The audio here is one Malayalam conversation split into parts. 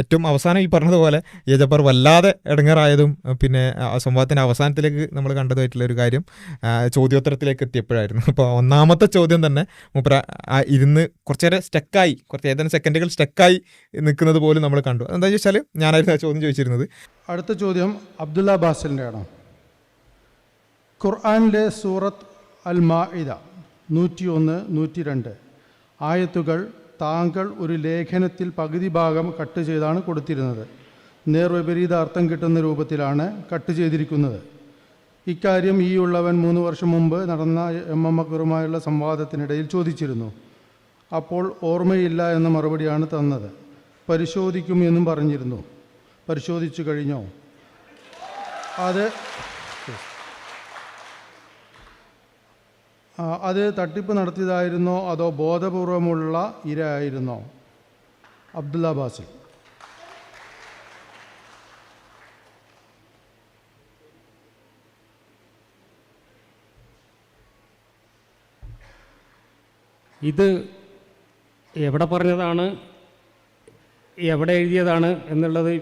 ഏറ്റവും അവസാനം ഈ പറഞ്ഞതുപോലെ യജപ്പർ വല്ലാതെ ഇടങ്ങറായതും പിന്നെ ആ സംവാദത്തിന്റെ അവസാനത്തിലേക്ക് നമ്മൾ കണ്ടതായിട്ടുള്ള ഒരു കാര്യം ചോദ്യോത്തരത്തിലേക്ക് എത്തിയപ്പോഴായിരുന്നു. അപ്പോൾ ഒന്നാമത്തെ ചോദ്യം തന്നെ മൂപ്പര ഇരുന്ന് കുറച്ചേരെ സ്റ്റക്കായി കുറച്ച് ഏതാനും സെക്കൻഡുകൾ സ്റ്റക്കായി നിൽക്കുന്നത് പോലും നമ്മൾ കണ്ടു. എന്താ വെച്ചാൽ ഞാനായിരുന്നു ആ ചോദ്യം ചോദിച്ചിരുന്നത്. അടുത്ത ചോദ്യം അബ്ദുള്ള ബാസിലിന്റെ ആണ് ഖുർആാനിലെ സൂറത്ത് അൽ മാഇദ നൂറ്റി ഒന്ന് നൂറ്റി രണ്ട് ആയത്തുകൾ താങ്കൾ ഒരു ലേഖനത്തിൽ പകുതി ഭാഗം കട്ട് ചെയ്താണ് കൊടുത്തിരുന്നത്. നേർവിപരീത അർത്ഥം കിട്ടുന്ന രൂപത്തിലാണ് കട്ട് ചെയ്തിരിക്കുന്നത്. ഇക്കാര്യം ഈ ഉള്ളവൻ മൂന്ന് വർഷം മുമ്പ് നടന്ന എം എം അക്ബറുമായുള്ള സംവാദത്തിനിടയിൽ ചോദിച്ചിരുന്നു. അപ്പോൾ ഓർമ്മയില്ല എന്ന മറുപടിയാണ് തന്നത്. പരിശോധിക്കും എന്നും പറഞ്ഞിരുന്നു. പരിശോധിച്ചു കഴിഞ്ഞോ? അത് അത് തട്ടിപ്പ് നടത്തിയതായിരുന്നോ അതോ ബോധപൂർവമുള്ള ഇരയായിരുന്നോ? അബ്ദുല്ല ബാസിൽ. ഇത് എവിടെ പറഞ്ഞതാണ് എവിടെ എഴുതിയതാണ് എന്നുള്ളത്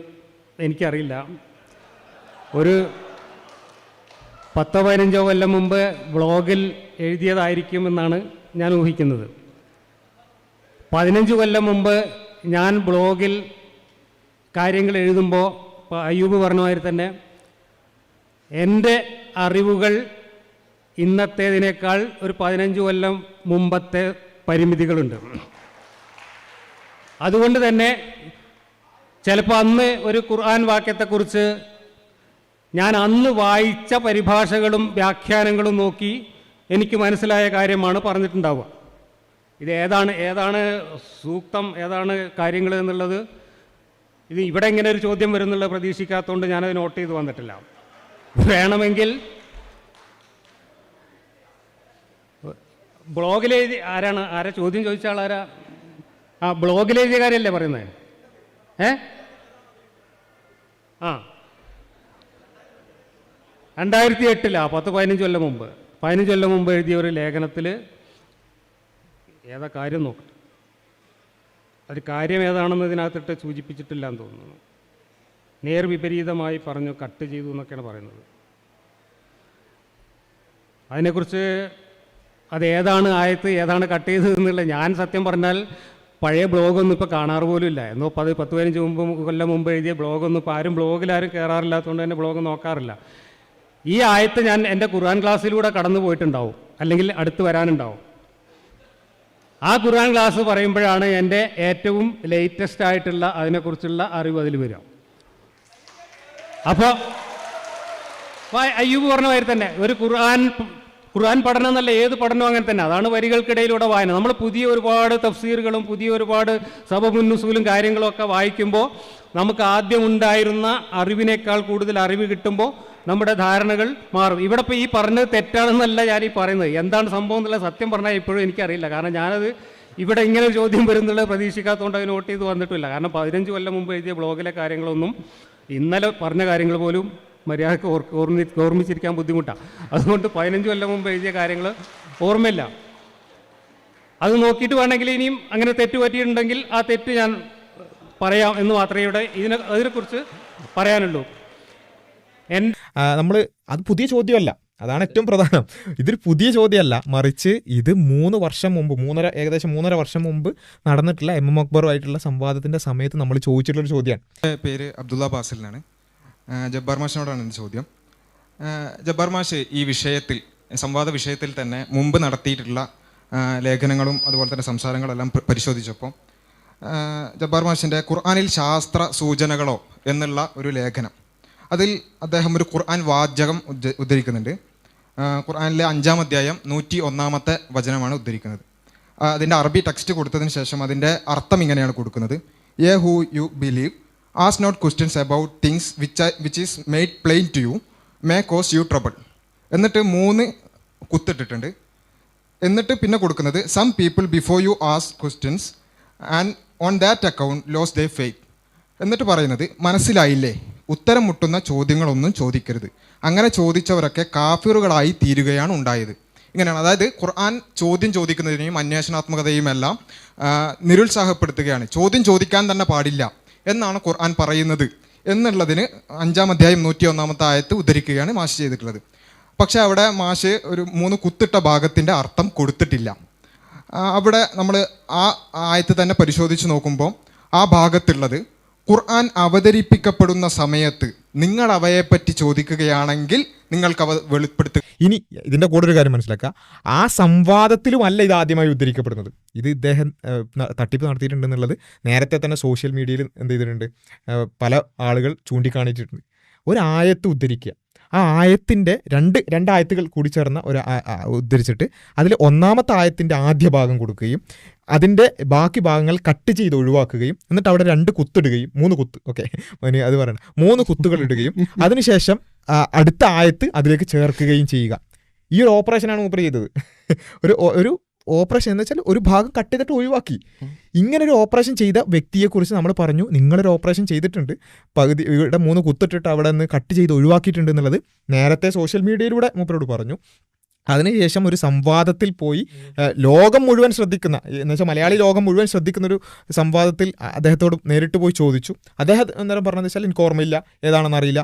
എനിക്കറിയില്ല. ഒരു പത്തോ പതിനഞ്ചോ കൊല്ലം മുമ്പ് ബ്ലോഗിൽ എഴുതിയതായിരിക്കുമെന്നാണ് ഞാൻ ഊഹിക്കുന്നത്. പതിനഞ്ച് കൊല്ലം മുമ്പ് ഞാൻ ബ്ലോഗിൽ കാര്യങ്ങൾ എഴുതുമ്പോൾ അയ്യൂബ് പറഞ്ഞ മാതിരി തന്നെ എന്റെ അറിവുകൾ ഇന്നത്തേതിനേക്കാൾ ഒരു പതിനഞ്ച് കൊല്ലം മുമ്പത്തെ പരിമിതികളുണ്ട്. അതുകൊണ്ട് തന്നെ ചിലപ്പോൾ അന്ന് ഒരു ഖുർആൻ വാക്യത്തെക്കുറിച്ച് ഞാൻ അന്ന് വായിച്ച പരിഭാഷകളും വ്യാഖ്യാനങ്ങളും നോക്കി എനിക്ക് മനസ്സിലായ കാര്യമാണ് പറഞ്ഞിട്ടുണ്ടാവുക. ഇത് ഏതാണ് ഏതാണ് സൂക്തം ഏതാണ് കാര്യങ്ങൾ എന്നുള്ളത് ഇത് ഇവിടെ ഇങ്ങനെ ഒരു ചോദ്യം വരുന്നുള്ള പ്രതീക്ഷിക്കാത്തതുകൊണ്ട് ഞാനത് നോട്ട് ചെയ്ത് വന്നിട്ടില്ല. വേണമെങ്കിൽ ബ്ലോഗിൽ എഴുതി ആരാണ് ആരാ ചോദ്യം ചോദിച്ച ആളാരാ? ആ ബ്ലോഗിൽ എഴുതിയ കാര്യമല്ലേ പറയുന്നത് ഏ? ആ. രണ്ടായിരത്തി എട്ടിലാ പത്ത് പതിനഞ്ച് കൊല്ലം മുമ്പ്. പതിനഞ്ച് കൊല്ലം മുമ്പ് എഴുതിയ ഒരു ലേഖനത്തിൽ ഏതാ കാര്യം നോക്കട്ടെ അത് കാര്യം ഏതാണെന്ന് ഇതിനകത്തിട്ട് സൂചിപ്പിച്ചിട്ടില്ല എന്ന് തോന്നുന്നു. നേർ വിപരീതമായി പറഞ്ഞു കട്ട് ചെയ്തു എന്നൊക്കെയാണ് പറയുന്നത്. അതിനെക്കുറിച്ച് അത് ഏതാണ് ആയത്ത് ഏതാണ് കട്ട് ചെയ്തത് എന്നുള്ള ഞാൻ സത്യം പറഞ്ഞാൽ പഴയ ബ്ലോഗൊന്നും ഇപ്പോൾ കാണാറ് പോലും ഇല്ല. എന്നോ പത് പത്ത് പതിനഞ്ച് മുമ്പ് കൊല്ലം മുമ്പ് എഴുതിയ ബ്ലോഗൊന്നും ഇപ്പോൾ ആരും ബ്ലോഗിലാരും കയറാറില്ലാത്തതുകൊണ്ട് തന്നെ ബ്ലോഗ് നോക്കാറില്ല. ഈ ആയത്ത് ഞാൻ എന്റെ ഖുർആൻ ക്ലാസ്സിലൂടെ കടന്നു പോയിട്ടുണ്ടാവും. അല്ലെങ്കിൽ അടുത്ത് വരാനുണ്ടാവും. ആ ഖുർആൻ ക്ലാസ് പറയുമ്പോഴാണ് എന്റെ ഏറ്റവും ലേറ്റസ്റ്റ് ആയിട്ടുള്ള അതിനെക്കുറിച്ചുള്ള അറിവ് അതിൽ വരിക. അപ്പോൾ അയ്യൂബ് പറഞ്ഞ മാതിരി തന്നെ ഒരു ഖുർആൻ ഖുർആൻ പഠനം എന്നല്ല ഏത് പഠനവും അങ്ങനെ തന്നെ. അതാണ് വരികൾക്കിടയിലൂടെ വായന. നമ്മൾ പുതിയ ഒരുപാട് തഫ്സീറുകളും പുതിയ ഒരുപാട് സബമുന്നുസൂലും കാര്യങ്ങളും ഒക്കെ വായിക്കുമ്പോൾ നമുക്ക് ആദ്യം ഉണ്ടായിരുന്ന അറിവിനേക്കാൾ കൂടുതൽ അറിവ് കിട്ടുമ്പോൾ നമ്മുടെ ധാരണകൾ മാറും. ഇവിടെ ഇപ്പോൾ ഈ പറഞ്ഞത് തെറ്റാണെന്നല്ല ഞാൻ ഈ പറയുന്നത്. എന്താണ് സംഭവം എന്നുള്ള സത്യം പറഞ്ഞാൽ ഇപ്പോഴും എനിക്കറിയില്ല. കാരണം ഞാനത് ഇവിടെ ഇങ്ങനെ ഒരു ചോദ്യം വരുന്നുള്ള പ്രതീക്ഷിക്കാത്തതുകൊണ്ട് അതിന് വോട്ട് ചെയ്ത് വന്നിട്ടില്ല. കാരണം പതിനഞ്ച് കൊല്ലം മുമ്പ് എഴുതിയ ബ്ലോഗിലെ കാര്യങ്ങളൊന്നും ഇന്നലെ പറഞ്ഞ കാര്യങ്ങൾ പോലും മര്യാദയ്ക്ക് ഓർ ഓർമ്മി ഓർമ്മിച്ചിരിക്കാൻ ബുദ്ധിമുട്ടാണ് അതുകൊണ്ട് പതിനഞ്ച് കൊല്ലം മുമ്പ് എഴുതിയ കാര്യങ്ങൾ ഓർമ്മയില്ല. അത് നോക്കിയിട്ട് വേണമെങ്കിൽ ഇനിയും അങ്ങനെ തെറ്റ് പറ്റിയിട്ടുണ്ടെങ്കിൽ ആ തെറ്റ് ഞാൻ പറയാം എന്ന് മാത്രമേ ഇവിടെ ഇതിനെ അതിനെക്കുറിച്ച് പറയാനുള്ളൂ. നമ്മൾ അത് പുതിയ ചോദ്യമല്ല. അതാണ് ഏറ്റവും പ്രധാനം. ഇതൊരു പുതിയ ചോദ്യമല്ല. മറിച്ച് ഇത് മൂന്ന് വർഷം മുമ്പ് മൂന്നര ഏകദേശം മൂന്നര വർഷം മുമ്പ് നടന്നിട്ടുള്ള എം എം അക്ബറുമായിട്ടുള്ള സംവാദത്തിന്റെ സമയത്ത് നമ്മൾ ചോദിച്ചിട്ടുള്ളൊരു ചോദ്യമാണ്. പേര് അബ്ദുള്ള ബാസലിനാണ്. ജബ്ബാർ മാഷിനോടാണ് എന്റെ ചോദ്യം. ജബ്ബാർ മാഷ് ഈ വിഷയത്തിൽ സംവാദ വിഷയത്തിൽ തന്നെ മുമ്പ് നടത്തിയിട്ടുള്ള ലേഖനങ്ങളും അതുപോലെ തന്നെ സംസാരങ്ങളെല്ലാം എല്ലാം പരിശോധിച്ചപ്പോൾ ജബ്ബാർ മാഷിന്റെ ഖുർആാനിൽ ശാസ്ത്ര സൂചനകളോ എന്നുള്ള ഒരു ലേഖനം അതിൽ അദ്ദേഹം ഒരു ഖുർആൻ വാചകം ഉദ്ധരിക്കുന്നുണ്ട്. ഖുർആനിലെ അഞ്ചാം അധ്യായം നൂറ്റി ഒന്നാമത്തെ വചനമാണ് ഉദ്ധരിക്കുന്നത്. അതിന്റെ അറബി ടെക്സ്റ്റ് കൊടുത്തതിന് ശേഷം അതിന്റെ അർത്ഥം ഇങ്ങനെയാണ് കൊടുക്കുന്നത്. A who you believe ask not questions about things which which is made plain to you may cause you trouble എന്നിട്ട് മൂന്ന് കുത്തിട്ടിട്ടുണ്ട്. എന്നിട്ട് പിന്നെ കൊടുക്കുന്നത് some people before you ask questions and on that account lost their faith എന്നിട്ട് പറയുന്നത് മനസ്സിലായില്ലേ? ഉത്തരം മുട്ടുന്ന ചോദ്യങ്ങളൊന്നും ചോദിക്കരുത്. അങ്ങനെ ചോദിച്ചവരൊക്കെ കാഫിറുകളായി തീരുകയാണ് ഉണ്ടായത്. ഇങ്ങനെയാണ്. അതായത് ഖുർആൻ ചോദ്യം ചോദിക്കുന്നതിനെയും അന്വേഷണാത്മകതയും എല്ലാം നിരുത്സാഹപ്പെടുത്തുകയാണ്. ചോദ്യം ചോദിക്കാൻ തന്നെ പാടില്ല എന്നാണ് ഖുർആൻ പറയുന്നത് എന്നുള്ളതിന് അഞ്ചാം അധ്യായം നൂറ്റി ഒന്നാമത്തെ ആയത്ത് ഉദ്ധരിക്കുകയാണ് മാഷ് ചെയ്തിട്ടുള്ളത്. പക്ഷേ അവിടെ മാഷ് ഒരു മൂന്ന് കുത്തിട്ട ഭാഗത്തിന്റെ അർത്ഥം കൊടുത്തിട്ടില്ല. അവിടെ നമ്മൾ ആ ആയത്ത് തന്നെ പരിശോധിച്ച് നോക്കുമ്പോൾ ആ ഭാഗത്തുള്ളത് ഖുർആൻ അവതരിപ്പിക്കപ്പെടുന്ന സമയത്ത് നിങ്ങൾ അവയെപ്പറ്റി ചോദിക്കുകയാണെങ്കിൽ നിങ്ങൾക്ക് അവ വെളിപ്പെടുത്തുക ഇനി ഇതിന്റെ കൂടെ ഒരു കാര്യം മനസ്സിലാക്കുക. ആ സംവാദത്തിലുമല്ല ഇത് ആദ്യമായി ഉദ്ധരിക്കപ്പെടുന്നത്. ഇത് ഇദ്ദേഹം തട്ടിപ്പ് നടത്തിയിട്ടുണ്ടെന്നുള്ളത് നേരത്തെ തന്നെ സോഷ്യൽ മീഡിയയിൽ എന്ത് ചെയ്തിട്ടുണ്ട്. പല ആളുകൾ ചൂണ്ടിക്കാണിച്ചിട്ടുണ്ട്. ഒരു ആയത്ത് ഉദ്ധരിക്കുക. ആ ആയത്തിന്റെ രണ്ട് രണ്ടായത്തുകൾ കൂടി ചേർന്ന ഒരു ഉദ്ധരിച്ചിട്ട് അതിൽ ഒന്നാമത്തെ ആയത്തിന്റെ ആദ്യ ഭാഗം കൊടുക്കുകയും അതിന്റെ ബാക്കി ഭാഗങ്ങൾ കട്ട് ചെയ്ത് ഒഴിവാക്കുകയും എന്നിട്ട് അവിടെ രണ്ട് കുത്തിടുകയും മൂന്ന് കുത്ത്. ഓക്കെ അത് പറയണം. മൂന്ന് കുത്തുകൾ ഇടുകയും അതിനുശേഷം അടുത്ത ആയത്ത് അതിലേക്ക് ചേർക്കുകയും ചെയ്യുക. ഈ ഒരു ഓപ്പറേഷനാണ് മൂപ്പർ ചെയ്തത്. ഒരു ഒരു ഓപ്പറേഷൻ എന്ന് വെച്ചാൽ ഒരു ഭാഗം കട്ട് ചെയ്തിട്ട് ഒഴിവാക്കി. ഇങ്ങനെ ഒരു ഓപ്പറേഷൻ ചെയ്ത വ്യക്തിയെക്കുറിച്ച് നമ്മൾ പറഞ്ഞു നിങ്ങളൊരു ഓപ്പറേഷൻ ചെയ്തിട്ടുണ്ട് പകുതി ഇവിടെ മൂന്ന് കുത്തിട്ടിട്ട് അവിടെ നിന്ന് കട്ട് ചെയ്ത് ഒഴിവാക്കിയിട്ടുണ്ട് എന്നുള്ളത് നേരത്തെ സോഷ്യൽ മീഡിയയിലൂടെ മൂപ്പരോട് പറഞ്ഞു. അതിനുശേഷം ഒരു സംവാദത്തിൽ പോയി ലോകം മുഴുവൻ ശ്രദ്ധിക്കുന്ന എന്ന് വെച്ചാൽ മലയാളി ലോകം മുഴുവൻ ശ്രദ്ധിക്കുന്ന ഒരു സംവാദത്തിൽ അദ്ദേഹത്തോട് നേരിട്ട് പോയി ചോദിച്ചു. അദ്ദേഹം അന്നേരം പറഞ്ഞത് വെച്ചാൽ എനിക്ക് ഓർമ്മയില്ല ഏതാണെന്ന് അറിയില്ല.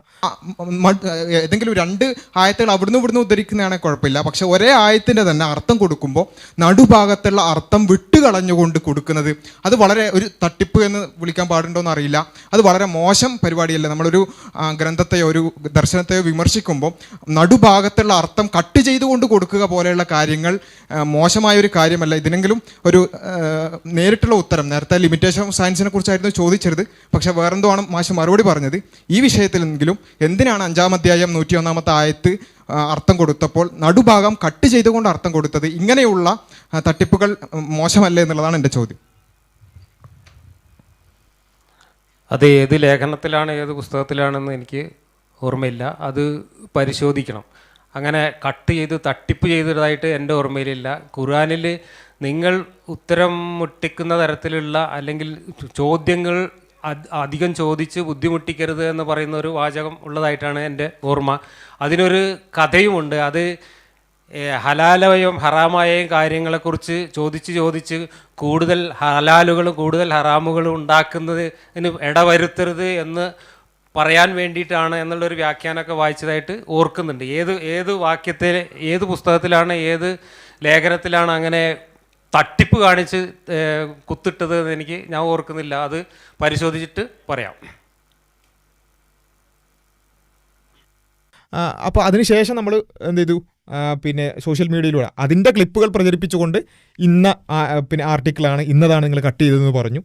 ഏതെങ്കിലും രണ്ട് ആയത്തുകൾ അവിടുന്ന് ഇവിടുന്ന് ഉദ്ധരിക്കുന്നതാണെങ്കിൽ കുഴപ്പമില്ല. പക്ഷെ ഒരേ ആയത്തിന്റെ തന്നെ അർത്ഥം കൊടുക്കുമ്പോൾ നടുഭാഗത്തുള്ള അർത്ഥം വിട്ടുകളഞ്ഞുകൊണ്ട് കൊടുക്കുന്നത് അത് വളരെ ഒരു തട്ടിപ്പ് എന്ന് വിളിക്കാൻ പാടുണ്ടോ എന്ന് അറിയില്ല അത് വളരെ മോശം പരിപാടിയല്ല. നമ്മളൊരു ഗ്രന്ഥത്തെയോ ഒരു ദർശനത്തെയോ വിമർശിക്കുമ്പോൾ നടുഭാഗത്തുള്ള അർത്ഥം കട്ട് ചെയ്തുകൊണ്ട് കൊടുക്കുക പോലെയുള്ള കാര്യങ്ങൾ മോശമായ ഒരു കാര്യമല്ല. ഇതിനെങ്കിലും ഒരു നേരിട്ടുള്ള ഉത്തരം നേരത്തെ ലിമിറ്റേഷൻ ഓഫ് സയൻസിനെ കുറിച്ചായിരുന്നു ചോദിച്ചത് പക്ഷെ വേറെന്തോ ആണ് മാഷ് മറുപടി പറഞ്ഞത്? ഈ വിഷയത്തിലെങ്കിലും എന്തിനാണ് അഞ്ചാം അധ്യായം നൂറ്റി ഒന്നാമത്തെ ആയത്ത് അർത്ഥം കൊടുത്തപ്പോൾ നടുഭാഗം കട്ട് ചെയ്തുകൊണ്ട് അർത്ഥം കൊടുത്തത്? ഇങ്ങനെയുള്ള തട്ടിപ്പുകൾ മോശമല്ലേ എന്നുള്ളതാണ് എന്റെ ചോദ്യം. അത് ഏത് ലേഖനത്തിലാണ് ഏത് പുസ്തകത്തിലാണെന്ന് എനിക്ക് ഓർമ്മയില്ല. അത് പരിശോധിക്കണം. അങ്ങനെ കട്ട് ചെയ്ത് തട്ടിപ്പ് ചെയ്തതായിട്ട് എന്റെ ഓർമ്മയിലില്ല. ഖുറാനിൽ നിങ്ങൾ ഉത്തരം മുട്ടിക്കുന്ന തരത്തിലുള്ള അല്ലെങ്കിൽ ചോദ്യങ്ങൾ അധികം ചോദിച്ച് ബുദ്ധിമുട്ടിക്കരുത് എന്ന് പറയുന്ന ഒരു വാചകം ഉള്ളതായിട്ടാണ് എന്റെ ഓർമ്മ. അതിനൊരു കഥയുമുണ്ട്. അത് ഹലാലവയും ഹറാമായയും കാര്യങ്ങളെക്കുറിച്ച് ചോദിച്ച് ചോദിച്ച് കൂടുതൽ ഹലാലുകളും കൂടുതൽ ഹറാമുകളും ഉണ്ടാക്കുന്നതിന് ഇടവരുത്തരുത് എന്ന് പറയാൻ വേണ്ടിയിട്ടാണ് എന്നുള്ളൊരു വ്യാഖ്യാനമൊക്കെ വായിച്ചതായിട്ട് ഓർക്കുന്നുണ്ട്. ഏത് ഏത് വാക്യത്തിൽ ഏത് പുസ്തകത്തിലാണ് ഏത് ലേഖനത്തിലാണ് അങ്ങനെ തട്ടിപ്പ് കാണിച്ച് കുത്തിട്ടത് എന്ന് എനിക്ക് ഞാൻ ഓർക്കുന്നില്ല. അത് പരിശോധിച്ചിട്ട് പറയാം. അപ്പോൾ അതിനുശേഷം നമ്മൾ എന്ത് ചെയ്തു? പിന്നെ സോഷ്യൽ മീഡിയയിലൂടെ. അതിന്റെ ക്ലിപ്പുകൾ പ്രചരിപ്പിച്ചുകൊണ്ട് ഇന്ന പിന്നെ ആർട്ടിക്കിളാണ് ഇന്നതാണ് നിങ്ങൾ കട്ട് ചെയ്തതെന്ന് പറഞ്ഞു.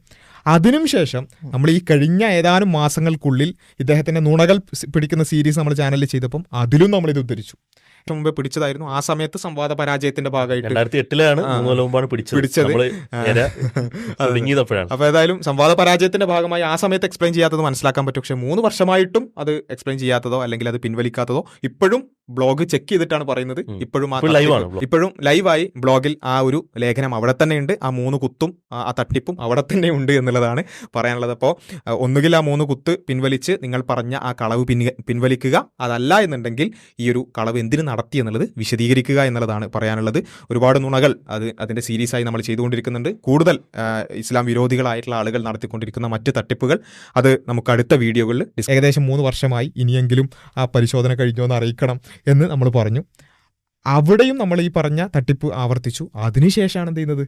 അതിനും ശേഷം നമ്മൾ ഈ കഴിഞ്ഞ ഏതാനും മാസങ്ങൾക്കുള്ളിൽ ഇദ്ദേഹത്തിന്റെ നുണകൾ പിടിക്കുന്ന സീരീസ് നമ്മൾ ചാനലിൽ ചെയ്തപ്പം അതിലും നമ്മൾ ഇത് ഉദ്ധരിച്ചു. മുമ്പേ പിടിച്ചതായിരുന്നു. ആ സമയത്ത് സംവാദ പരാജയത്തിന്റെ ഭാഗമായിട്ട് രണ്ടായിരത്തി എട്ടിലാണ് ആ. മൂന്ന് മുമ്പാണ് പിടിച്ചത്. അപ്പോൾ ഏതായാലും സംവാദ പരാജയത്തിന്റെ ഭാഗമായി ആ സമയത്ത് എക്സ്പ്ലെയിൻ ചെയ്യാത്തത് മനസ്സിലാക്കാൻ പറ്റും. പക്ഷെ മൂന്ന് വർഷമായിട്ടും അത് എക്സ്പ്ലെയിൻ ചെയ്യാത്തതോ അല്ലെങ്കിൽ അത് പിൻവലിക്കാത്തതോ ഇപ്പോഴും ബ്ലോഗ് ചെക്ക് ചെയ്തിട്ടാണ് പറയുന്നത്. ഇപ്പോഴും. ഇപ്പോഴും ലൈവായി ബ്ലോഗിൽ ആ ഒരു ലേഖനം അവിടെ തന്നെ ഉണ്ട്. ആ മൂന്ന് കുത്തും ആ ആ തട്ടിപ്പും അവിടെ തന്നെ ഉണ്ട് എന്നുള്ളതാണ് പറയാനുള്ളത്. അപ്പോൾ ഒന്നുകിൽ ആ മൂന്ന് കുത്ത് പിൻവലിച്ച് നിങ്ങൾ പറഞ്ഞ ആ കളവ് പിൻ പിൻവലിക്കുക. അതല്ല എന്നുണ്ടെങ്കിൽ ഈ ഒരു കളവ് എന്തിനു നടത്തി എന്നുള്ളത് വിശദീകരിക്കുക എന്നുള്ളതാണ് പറയാനുള്ളത്. ഒരുപാട് നുണകൾ അത് അതിന്റെ സീരീസ് ആയി നമ്മൾ ചെയ്തുകൊണ്ടിരിക്കുന്നുണ്ട്. കൂടുതൽ ഇസ്ലാം വിരോധികളായിട്ടുള്ള ആളുകൾ നടത്തിക്കൊണ്ടിരിക്കുന്ന മറ്റ് തട്ടിപ്പുകൾ അത് നമുക്ക് അടുത്ത വീഡിയോകളിൽ ഏകദേശം മൂന്ന് വർഷമായി ഇനിയെങ്കിലും ആ പരിശോധന കഴിഞ്ഞോ എന്ന് അറിയിക്കണം. എന്ന് നമ്മൾ പറഞ്ഞു. അവിടെയും നമ്മൾ ഈ പറഞ്ഞ തട്ടിപ്പ് ആവർത്തിച്ചു. അതിനുശേഷമാണ് എന്ത് ചെയ്യുന്നത്?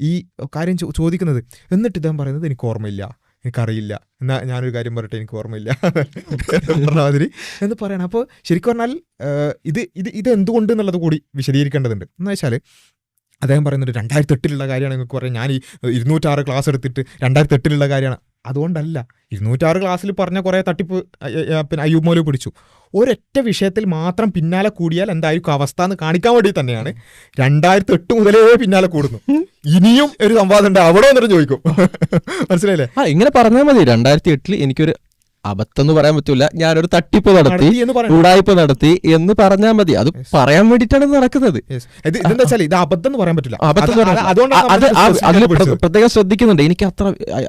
ഈ കാര്യം ചോദിക്കുന്നത്. എന്നിട്ട് ഇദ്ദേഹം പറയുന്നത് എനിക്ക് ഓർമ്മയില്ല. എനിക്കറിയില്ല. എന്നാ ഞാനൊരു കാര്യം പറയട്ടെ എനിക്ക് ഓർമ്മയില്ല. പറഞ്ഞ മാതിരി എന്ന് പറയണം. അപ്പോൾ ശരിക്കും പറഞ്ഞാൽ ഇത് ഇത് ഇത് എന്തുകൊണ്ട് എന്നുള്ളത് കൂടി വിശദീകരിക്കേണ്ടതുണ്ട്. എന്ന് വെച്ചാൽ അദ്ദേഹം പറയുന്നുണ്ട് രണ്ടായിരത്തി എട്ടിലുള്ള കാര്യമാണ്. നിങ്ങൾക്ക് പറയാം ഞാൻ ഈ ഇരുന്നൂറ്റാറ് ക്ലാസ് എടുത്തിട്ട് രണ്ടായിരത്തി എട്ടിലുള്ള കാര്യമാണ്. അതുകൊണ്ടല്ല. ഇരുന്നൂറ്റാറ് ക്ലാസ്സിൽ പറഞ്ഞ കുറേ തട്ടിപ്പ് പിന്നെ അയ്യൂബ് മോലി പിടിച്ചു. ഒരൊറ്റ വിഷയത്തിൽ മാത്രം പിന്നാലെ കൂടിയാൽ എന്തായിരിക്കും അവസ്ഥ എന്ന് കാണിക്കാൻ വേണ്ടി തന്നെയാണ് രണ്ടായിരത്തി എട്ട് മുതലേ പിന്നാലെ കൂടുന്നു. ഇനിയും ഒരു സംവാദം ഉണ്ട്. അവിടെ വന്നിട്ട് ചോദിക്കും. മനസ്സിലായില്ലേ? ആ ഇങ്ങനെ പറഞ്ഞാൽ മതി. രണ്ടായിരത്തി എട്ടിൽ എനിക്കൊരു അബദ്ധം എന്ന് പറയാൻ പറ്റൂല. ഞാനൊരു തട്ടിപ്പ് നടത്തി ഉടായ്പ നടത്തി എന്ന് പറഞ്ഞാൽ മതി. അത് പറയാൻ വേണ്ടിട്ടാണ് നടക്കുന്നത്. ഇത് ഇതെന്താ വെച്ചാൽ ഇത് അബദ്ധം എന്ന് പറയാൻ പറ്റില്ല അതിൽ പ്രത്യേകം ശ്രദ്ധിക്കുന്നുണ്ട്. എനിക്ക് അത്ര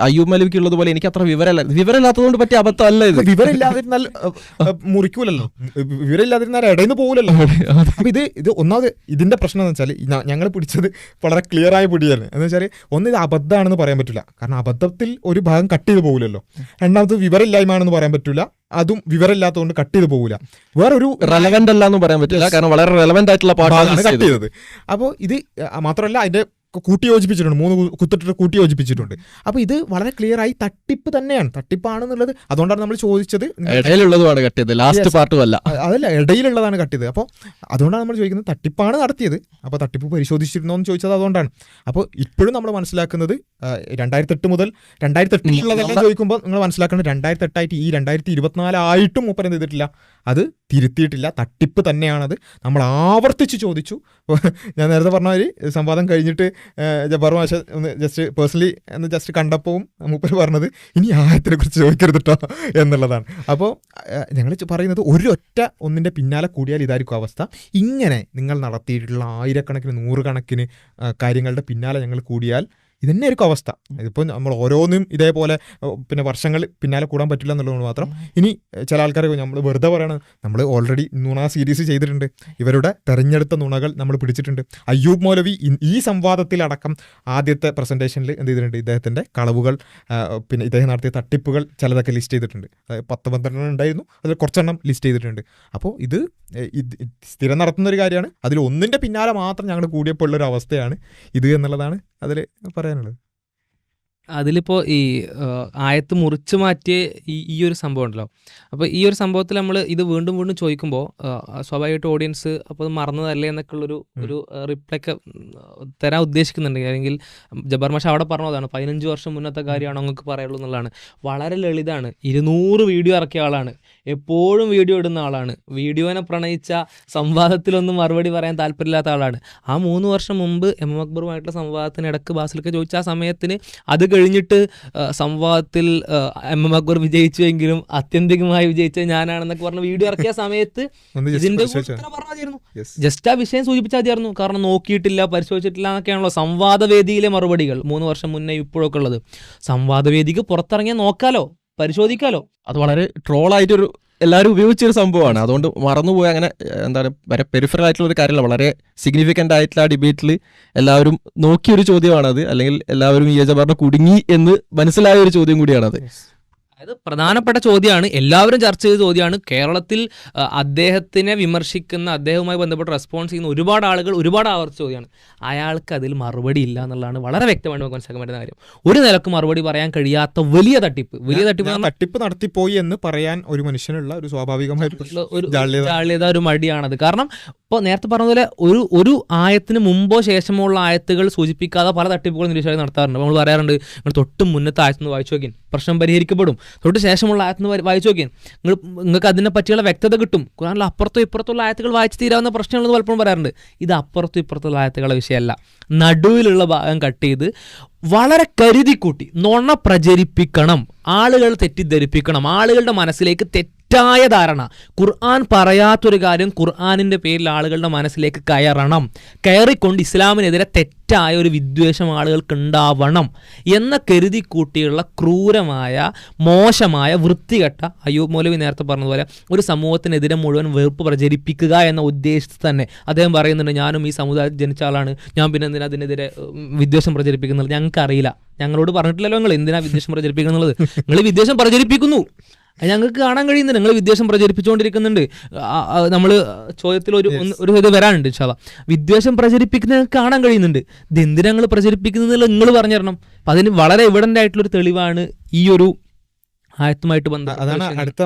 അയ്യൂബ് മലിക്കുള്ളത് പോലെ എനിക്ക് അത്ര വിവരമല്ല വിവരമില്ലാത്തതുകൊണ്ട് പറ്റിയ അബദ്ധം അല്ല ഇത്. വിവരമില്ലാതിരുന്നാൽ മുറിക്കൂലല്ലോ. വിവരമില്ലാതിരുന്നാൽ ഇടയിൽ നിന്ന് പോകില്ലല്ലോ അപ്പൊ ഇത് ഇത് ഒന്നാമത് ഇതിന്റെ പ്രശ്നം എന്ന് വെച്ചാൽ ഞങ്ങൾ പിടിച്ചത് വളരെ ക്ലിയർ ആയ പിടിയാണ്. എന്ന് വെച്ചാൽ ഒന്ന് ഇത് അബദ്ധമാണെന്ന് പറയാൻ പറ്റില്ല കാരണം അബദ്ധത്തിൽ ഒരു ഭാഗം കട്ട് ചെയ്ത് പോകില്ലല്ലോ രണ്ടാമത് വിവരമില്ലായ്മയാണെന്ന് പറയാൻ പറ്റില്ല അതും വിവരമില്ലാത്തതുകൊണ്ട് കട്ട് ചെയ്ത് പോകില്ല വേറൊരു റെലവെന്റ് അല്ല എന്ന് പറയാൻ പറ്റില്ല. കാരണം വളരെ റെലവെന്റ് ആയിട്ടുള്ള പാട്ടാണ് കട്ട് ചെയ്തത്. അപ്പോൾ ഇത് മാത്രമല്ല അതിന്റെ കൂട്ടി യോജിപ്പിച്ചിട്ടുണ്ട് മൂന്ന് കുത്തിട്ടിട്ട് കൂട്ടി യോജിപ്പിച്ചിട്ടുണ്ട് അപ്പോൾ ഇത് വളരെ ക്ലിയർ ആയി തട്ടിപ്പ് തന്നെയാണ്. തട്ടിപ്പാണെന്നുള്ളത് അതുകൊണ്ടാണ് നമ്മൾ ചോദിച്ചത്. ഇടയിലുള്ളതുമാണ് കട്ടിയത്. ലാസ്റ്റ്. പാർട്ടും അല്ല. അതല്ല ഇടയിലുള്ളതാണ് കട്ടിയത്. അപ്പോൾ അതുകൊണ്ടാണ് നമ്മൾ ചോദിക്കുന്നത് തട്ടിപ്പാണ് നടത്തിയത്. അപ്പോൾ തട്ടിപ്പ് പരിശോധിച്ചിരുന്നോ എന്ന് ചോദിച്ചത് അതുകൊണ്ടാണ്. അപ്പോൾ ഇപ്പോഴും നമ്മൾ മനസ്സിലാക്കുന്നത് രണ്ടായിരത്തി എട്ട് മുതൽ രണ്ടായിരത്തി എട്ടിലുള്ളതെല്ലാം ചോദിക്കുമ്പോൾ നിങ്ങൾ മനസ്സിലാക്കുന്നത് രണ്ടായിരത്തി എട്ടായിട്ട് ഈ രണ്ടായിരത്തി ഇരുപത്തിനാലായിട്ടും മൂപ്പരം ചെയ്തിട്ടില്ല. അത് തിരുത്തിയിട്ടില്ല. തട്ടിപ്പ് തന്നെയാണത്. നമ്മൾ ആവർത്തിച്ച് ചോദിച്ചു. ഞാൻ നേരത്തെ പറഞ്ഞ ഒരു സംവാദം കഴിഞ്ഞിട്ട് ജബ്ബാർ മാഷ ഒന്ന് ജസ്റ്റ് പേഴ്സണലി എന്ന് ജസ്റ്റ് കണ്ടപ്പോൾ മൂപ്പര് പറഞ്ഞത് ഇനി ആയത്തിനെ കുറിച്ച് ചോദിക്കരുത് കേട്ടോ എന്നുള്ളതാണ്. അപ്പോൾ ഞങ്ങൾ പറയുന്നത് ഒരൊറ്റ ഒന്നിന്റെ പിന്നാലെ കൂടിയാൽ ഇതായിരിക്കും അവസ്ഥ. ഇങ്ങനെ നിങ്ങൾ നടത്തിയിട്ടുള്ള ആയിരക്കണക്കിന് നൂറുകണക്കിന് കാര്യങ്ങളുടെ പിന്നാലെ ഞങ്ങൾ കൂടിയാൽ ഇതന്നെ ഒരു അവസ്ഥ. ഇതിപ്പോൾ നമ്മൾ ഓരോന്നും ഇതേപോലെ പിന്നെ വർഷങ്ങൾ പിന്നാലെ കൂടാൻ പറ്റില്ല എന്നുള്ളതുകൊണ്ട് മാത്രം. ഇനി ചില ആൾക്കാർ നമ്മൾ വെറുതെ പറയണം. നമ്മൾ ഓൾറെഡി നുണ സീരീസ് ചെയ്തിട്ടുണ്ട്. ഇവരുടെ തെരഞ്ഞെടുത്ത നുണകൾ നമ്മൾ പിടിച്ചിട്ടുണ്ട്. അയ്യൂബ് മൗലവി ഈ സംവാദത്തിലടക്കം ആദ്യത്തെ പ്രസന്റേഷനിൽ എന്ത് ചെയ്തിട്ടുണ്ട്? ഇദ്ദേഹത്തിന്റെ കളവുകൾ പിന്നെ ഇദ്ദേഹം നടത്തിയ തട്ടിപ്പുകൾ ചിലതൊക്കെ ലിസ്റ്റ് ചെയ്തിട്ടുണ്ട്. അതായത് പത്ത് പന്ത്രണ്ടെണ്ണം ഉണ്ടായിരുന്നു. അതിൽ കുറച്ചെണ്ണം ലിസ്റ്റ് ചെയ്തിട്ടുണ്ട്. അപ്പോൾ ഇത് ഇത് സ്ഥിരം നടത്തുന്ന ഒരു കാര്യമാണ്. അതിൽ ഒന്നിന്റെ പിന്നാലെ മാത്രം ഞങ്ങൾ കൂടിയപ്പോൾ ഉള്ളൊരു അവസ്ഥയാണ് ഇത് എന്നുള്ളതാണ് അതിൽ പറയാനുള്ളത്? അതിലിപ്പോൾ ഈ ആയത്ത് മുറിച്ച് മാറ്റിയ ഈ ഈ ഒരു സംഭവം ഉണ്ടല്ലോ. അപ്പോൾ ഈ ഒരു സംഭവത്തിൽ നമ്മൾ ഇത് വീണ്ടും വീണ്ടും ചോദിക്കുമ്പോൾ സ്വാഭാവികമായിട്ട് ഓഡിയൻസ് അപ്പോൾ മറന്നതല്ലേ എന്നൊക്കെ ഉള്ളൊരു ഒരു റിപ്ലൈ ഒക്കെ തരാൻ ഉദ്ദേശിക്കുന്നുണ്ട് അല്ലെങ്കിൽ ജബ്ബാർ മാഷ അവിടെ പറഞ്ഞതാണ് പതിനഞ്ച് വർഷം മുന്നത്തെ കാര്യമാണ് നിങ്ങൾക്ക് പറയുള്ളൂ എന്നുള്ളതാണ്. വളരെ ലളിതാണ്. ഇരുന്നൂറ് വീഡിയോ ഇറക്കിയ ആളാണ്. എപ്പോഴും വീഡിയോ ഇടുന്ന ആളാണ്. വീഡിയോനെ പ്രണയിച്ച സംവാദത്തിലൊന്നും മറുപടി പറയാൻ താല്പര്യമില്ലാത്ത ആളാണ്. ആ മൂന്ന് വർഷം മുമ്പ് എം എം അക്ബറുമായിട്ടുള്ള സംവാദത്തിനിടക്ക് ബാസിലൊക്കെ ചോദിച്ച ആ സമയത്തിന് അത് കഴിഞ്ഞിട്ട് സംവാദത്തിൽ എം എം അക്ബർ വിജയിച്ചുവെങ്കിലും അത്യന്തികമായി വിജയിച്ചത് ഞാനാണെന്നൊക്കെ പറഞ്ഞ വീഡിയോ ഇറക്കിയ സമയത്ത് ഇതിന്റെ. ജസ്റ്റ് ആ വിഷയം സൂചിപ്പിച്ചാൽ മതിയായിരുന്നു. കാരണം നോക്കിയിട്ടില്ല പരിശോധിച്ചിട്ടില്ല എന്നൊക്കെയാണല്ലോ സംവാദവേദിയിലെ മറുപടികൾ മൂന്ന് വർഷം മുന്നേ ഇപ്പോഴൊക്കെ ഉള്ളത്. സംവാദവേദിക്ക് പുറത്തിറങ്ങിയാൽ നോക്കാലോ. പരിശോധിക്കാലോ? അത് വളരെ ട്രോളായിട്ടൊരു എല്ലാവരും ഉപയോഗിച്ചൊരു സംഭവമാണ്. അതുകൊണ്ട് മറന്നുപോയി അങ്ങനെ എന്താ എന്താണ് വരെ പെരിഫറൽ ആയിട്ടുള്ള ഒരു കാര്യമല്ല. വളരെ സിഗ്നിഫിക്കന്റ് ആയിട്ടുള്ള ആ ഡിബേറ്റിൽ എല്ലാവരും നോക്കിയൊരു ചോദ്യമാണത്. അല്ലെങ്കിൽ എല്ലാവരും ഈ ജബാറിനെ കുടുങ്ങി എന്ന് മനസ്സിലായ ഒരു ചോദ്യം കൂടിയാണത്. അതായത് പ്രധാനപ്പെട്ട ചോദ്യമാണ് എല്ലാവരും ചർച്ച ചെയ്ത ചോദ്യമാണ്. കേരളത്തിൽ അദ്ദേഹത്തിനെ വിമർശിക്കുന്ന അദ്ദേഹവുമായി ബന്ധപ്പെട്ട് റെസ്പോൺസ് ചെയ്യുന്ന ഒരുപാട് ആളുകൾ ഒരുപാട് ആവർത്തിച്ച ചോദ്യമാണ്. അയാൾക്ക് അതിൽ മറുപടി ഇല്ല എന്നുള്ളതാണ് വളരെ വ്യക്തമായി നമുക്ക് മനസ്സിലാക്കാൻ പറ്റുന്ന കാര്യം. ഒരു നിലയ്ക്ക് മറുപടി പറയാൻ കഴിയാത്ത വലിയ തട്ടിപ്പ്. വലിയ തട്ടിപ്പ് തട്ടിപ്പ് നടത്തിപ്പോയി എന്ന് പറയാൻ ഒരു മനുഷ്യനുള്ള ഒരു സ്വാഭാവികമായ ഒരു. ജാള്യത ഒരു മടിയാണത്. കാരണം ഇപ്പോൾ നേരത്തെ പറഞ്ഞതുപോലെ ഒരു ഒരു ആയത്തിന് മുമ്പോ ശേഷമോ ഉള്ള ആയത്തുകൾ സൂചിപ്പിക്കാതെ പല തട്ടിപ്പുകൾ നിരീക്ഷകർ നടത്താറുണ്ട്. നമ്മൾ പറയാറുണ്ട് നിങ്ങൾ തൊട്ട് മുന്നത്തെ ആയത്തുനിന്ന് വായിച്ചു നോക്കിൻ പ്രശ്നം പരിഹരിക്കപ്പെടും. തൊട്ട് ശേഷമുള്ള ആയത്തുനിന്ന് വായി- വായിച്ചു നോക്കിൻ നിങ്ങൾ നിങ്ങൾക്ക് അതിനെ പറ്റിയുള്ള വ്യക്തത കിട്ടും. ഖുറാനിൽ അപ്പുറത്തും ഇപ്പുറത്തുള്ള ആയത്തുകൾ വായിച്ച് തീരാവുന്ന പ്രശ്നങ്ങളെന്ന് പലപ്പോഴും പറയാറുണ്ട്. ഇത് അപ്പുറത്തും ഇപ്പുറത്തുള്ള ആയത്തുകളുടെ വിഷയമല്ല. നടുവിലുള്ള ഭാഗം കട്ട് ചെയ്ത് വളരെ കരുതിക്കൂട്ടി നുണ പ്രചരിപ്പിക്കണം ആളുകൾ തെറ്റിദ്ധരിപ്പിക്കണം ആളുകളുടെ മനസ്സിലേക്ക് തെറ്റായ ധാരണ. ഖുർആൻ പറയാത്തൊരു കാര്യം ഖുർആാനിന്റെ പേരിൽ ആളുകളുടെ മനസ്സിലേക്ക് കയറണം. കയറിക്കൊണ്ട് ഇസ്ലാമിനെതിരെ തെറ്റായ ഒരു വിദ്വേഷം ആളുകൾക്ക് ഉണ്ടാവണം എന്ന കരുതി കൂട്ടിയുള്ള ക്രൂരമായ മോശമായ വൃത്തികെട്ട അയ്യൂബ് മൗലവി നേരത്തെ പറഞ്ഞതുപോലെ ഒരു സമൂഹത്തിനെതിരെ മുഴുവൻ വെറുപ്പ് പ്രചരിപ്പിക്കുക എന്ന ഉദ്ദേശത്തിൽ തന്നെ അദ്ദേഹം പറയുന്നുണ്ട് ഞാനും ഈ സമുദായത്തിൽ ജനിച്ച ആളാണ്. ഞാൻ പിന്നെ എന്തിനാ അതിനെതിരെ വിദ്വേഷം പ്രചരിപ്പിക്കുന്നത്? ഞങ്ങൾക്കറിയില്ല. ഞങ്ങളോട് പറഞ്ഞിട്ടില്ലല്ലോ നിങ്ങൾ എന്തിനാ വിദ്വേഷം പ്രചരിപ്പിക്കുന്നത് നിങ്ങൾ വിദ്വേഷം പ്രചരിപ്പിക്കുന്നു. ഞങ്ങൾക്ക് കാണാൻ കഴിയുന്നുണ്ട്. നിങ്ങൾ വിദ്വേഷം പ്രചരിപ്പിച്ചുകൊണ്ടിരിക്കുന്നുണ്ട്. നമ്മൾ ചോദ്യത്തിൽ ഒരു ഒരു ഇത് വരാനുണ്ട് ഇൻഷാല്ല വിദ്വേഷം പ്രചരിപ്പിക്കുന്നത് ഞങ്ങൾക്ക് കാണാൻ കഴിയുന്നുണ്ട്. ഇത് എന്തിനാ നിങ്ങൾ പ്രചരിപ്പിക്കുന്നത് നിങ്ങൾ പറഞ്ഞു തരണം അപ്പം അതിന് വളരെ എവിഡന്റ് ആയിട്ടുള്ളൊരു തെളിവാണ് ഈ ഒരു ആയത്തുമായിട്ട് ബന്ധം അതാണ് അടുത്ത